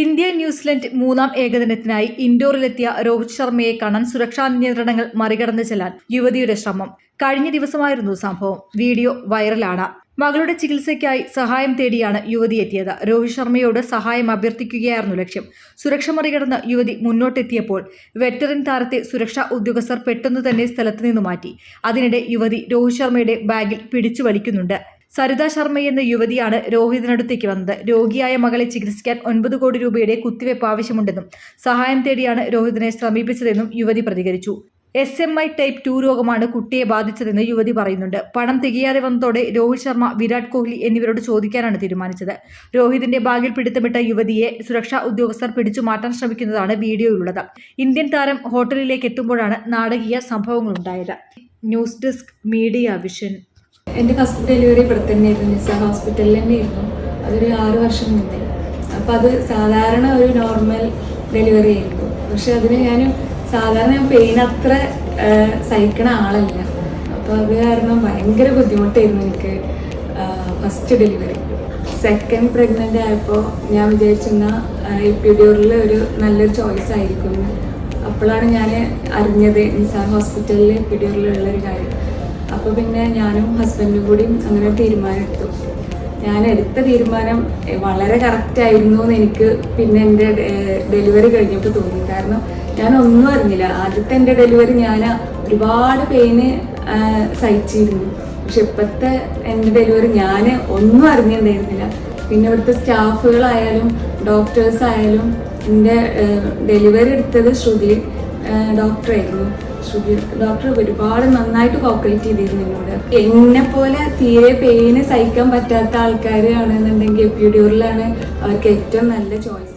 India New Zealand മൂന്നാം ഏകദിനത്തിനായി ഇൻഡോറിലെത്തിയ രോഹിത് ശർമ്മയെ കാണാൻ സുരക്ഷാ നിയന്ത്രണങ്ങൾ മറികടന്ന് ചെല്ലാൻ യുവതിയുടെ ശ്രമം. കഴിഞ്ഞ ദിവസമായിരുന്നു സംഭവം. വീഡിയോ വൈറലാണ്. മകളുടെ ചികിത്സയ്ക്കായി സഹായം തേടിയാണ് യുവതി എത്തിയത്. രോഹിത് ശർമ്മയോട് സഹായം അഭ്യർത്ഥിക്കുകയായിരുന്നു ലക്ഷ്യം. സുരക്ഷ മറികടന്ന് യുവതി മുന്നോട്ടെത്തിയപ്പോൾ വെറ്ററിൻ താരത്തെ സുരക്ഷാ ഉദ്യോഗസ്ഥർ പെട്ടെന്ന് തന്നെ സ്ഥലത്ത് നിന്ന് മാറ്റി. അതിനിടെ യുവതി രോഹിത് ശർമ്മയുടെ ബാഗിൽ പിടിച്ചു വലിക്കുന്നുണ്ട്. സരിത ശർമ്മ എന്ന യുവതിയാണ് രോഹിതിനടുത്തേക്ക് വന്നത്. രോഗിയായ മകളെ ചികിത്സിക്കാൻ ഒൻപത് കോടി രൂപയുടെ കുത്തിവയ്പ് ആവശ്യമുണ്ടെന്നും സഹായം തേടിയാണ് രോഹിതിനെ സമീപിച്ചതെന്നും യുവതി പ്രതികരിച്ചു. S M I type two രോഗമാണ് കുട്ടിയെ ബാധിച്ചതെന്ന് യുവതി പറയുന്നുണ്ട്. പണം തികയാതെ വന്നതോടെ രോഹിത് ശർമ്മ വിരാട് കോഹ്ലി എന്നിവരോട് ചോദിക്കാനാണ് തീരുമാനിച്ചത്. രോഹിതിന്റെ ബാഗിൽ പിടുത്തമിട്ട യുവതിയെ സുരക്ഷാ ഉദ്യോഗസ്ഥർ പിടിച്ചു മാറ്റാൻ ശ്രമിക്കുന്നതാണ് വീഡിയോയിലുള്ളത്. ഇന്ത്യൻ താരം ഹോട്ടലിലേക്ക് എത്തുമ്പോഴാണ് നാടകീയ സംഭവങ്ങളുണ്ടായത്. News desk media vision. എന്റെ ഫസ്റ്റ് ഡെലിവറി ഇവിടെ തന്നെ ആയിരുന്നു നിസ ഹോസ്പിറ്റലിൽ തന്നെ ആയിരുന്നു അതൊരു ആറ് വർഷം മുന്നേ. അപ്പോൾ അത് സാധാരണ ഒരു നോർമൽ ഡെലിവറി ആയിരുന്നു. പക്ഷെ അതിന് ഞാൻ സാധാരണ ഞാൻ പെയിൻ അത്ര സഹിക്കണ ആളല്ല. അപ്പോൾ അത് കാരണം ഭയങ്കര ബുദ്ധിമുട്ടായിരുന്നു എനിക്ക് ഫസ്റ്റ് ഡെലിവറി സെക്കൻഡ് പ്രഗ്നന്റ് ആയപ്പോൾ ഞാൻ വിചാരിച്ചിരുന്ന എപ്പിഡ്യൂറിൽ ഒരു നല്ലൊരു ചോയ്സ് ആയിരിക്കും. അപ്പോഴാണ് ഞാൻ അറിഞ്ഞത് നിസാർ ഹോസ്പിറ്റലിൽ എപ്പിഡ്യൂറിലുള്ളൊരു കാര്യം. അപ്പോൾ പിന്നെ ഞാനും ഹസ്ബൻഡും കൂടി അങ്ങനെ തീരുമാനമെടുത്തു. ഞാൻ എടുത്ത തീരുമാനം വളരെ കറക്റ്റ് ആയിരുന്നു എന്ന് എനിക്ക് പിന്നെ എന്റെ ഡെലിവറി കഴിഞ്ഞപ്പോൾ തോന്നി. കാരണം ഞാൻ ഒന്നും അറിഞ്ഞില്ല. ആദ്യത്തെ എന്റെ ഡെലിവറി ഞാൻ ഒരുപാട് പെയിന് സഹിച്ചിരുന്നു. പക്ഷെ ഇപ്പോഴത്തെ എന്റെ ഡെലിവറി ഞാൻ ഒന്നും അറിഞ്ഞിട്ടുണ്ടായിരുന്നില്ല. പിന്നെ ഇവിടുത്തെ സ്റ്റാഫുകളായാലും ഡോക്ടേഴ്സ് ആയാലും എന്റെ ഡെലിവറി എടുത്തത് ശ്രുതി ഡോക്ടറായിരുന്നു ശ്രുതി ഡോക്ടർ ഒരുപാട് നന്നായിട്ട് കോപ്പറേറ്റ് ചെയ്തിരുന്നു എന്നോട്. എന്നെ പോലെ തീരെ പെയിന് സഹിക്കാൻ പറ്റാത്ത ആൾക്കാരാണെന്നുണ്ടെങ്കിൽ എപ്പിഡ്യൂറിലാണ് അവർക്ക് ഏറ്റവും നല്ല ചോയ്സ്